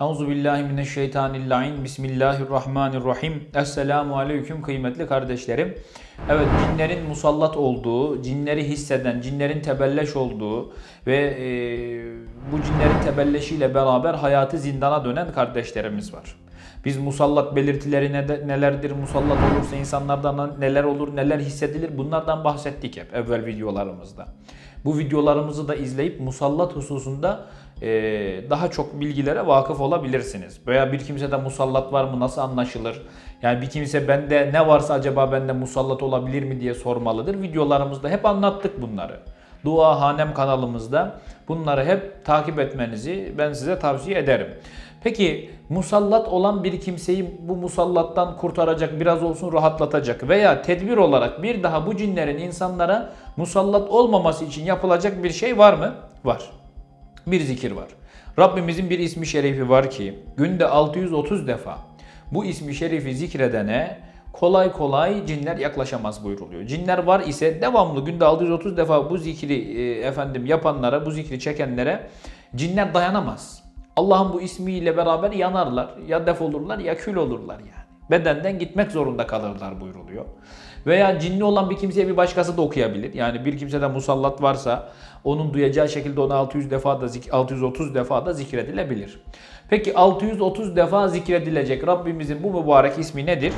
Euzu billahi mineşşeytanirracim. Bismillahirrahmanirrahim. Esselamu aleyküm kıymetli kardeşlerim. Evet cinlerin musallat olduğu, cinleri hisseden, cinlerin tebelleş olduğu ve e, bu cinlerin tebelleşiyle beraber hayatı zindana dönen kardeşlerimiz var. Biz musallat belirtileri ne- nelerdir, musallat olursa insanlardan neler olur, neler hissedilir bunlardan bahsettik hep evvel videolarımızda. Bu videolarımızı da izleyip musallat hususunda daha çok bilgilere vakıf olabilirsiniz. Veya bir kimsede musallat var mı, nasıl anlaşılır? Yani bir kimse bende ne varsa acaba bende musallat olabilir mi diye sormalıdır. Videolarımızda hep anlattık bunları. Dua Hanem kanalımızda bunları hep takip etmenizi ben size tavsiye ederim. Peki musallat olan bir kimseyi bu musallattan kurtaracak, biraz olsun rahatlatacak veya tedbir olarak bir daha bu cinlerin insanlara musallat olmaması için yapılacak bir şey var mı? Var. Bir zikir var. Rabbimizin bir ismi şerifi var ki günde 630 defa bu ismi şerifi zikredene kolay kolay cinler yaklaşamaz buyruluyor. Cinler var ise devamlı günde 630 defa bu zikri e, efendim yapanlara, bu zikri çekenlere cinler dayanamaz. Allah'ın bu ismiyle beraber yanarlar, ya defolurlar ya kül olurlar yani. Bedenden gitmek zorunda kalırlar buyruluyor. Veya cinli olan bir kimseye bir başkası da okuyabilir. Yani bir kimsede musallat varsa onun duyacağı şekilde ona 600 defa da zik- 630 defa da zikredilebilir. Peki 630 defa zikredilecek Rabbimizin bu mübarek ismi nedir?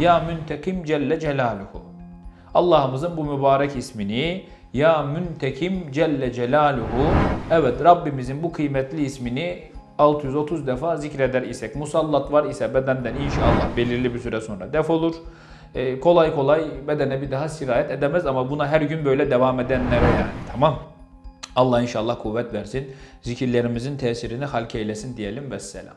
Ya Müntekim Celle Celaluhu. Allah'ımızın bu mübarek ismini Ya Müntekim Celle Celaluhu Evet Rabbimizin bu kıymetli ismini 630 defa zikreder isek musallat var ise bedenden inşallah belirli bir süre sonra defolur. Ee, kolay kolay bedene bir daha sirayet edemez ama buna her gün böyle devam edenlere yani tamam. Allah inşallah kuvvet versin. Zikirlerimizin tesirini halk eylesin diyelim. Vesselam.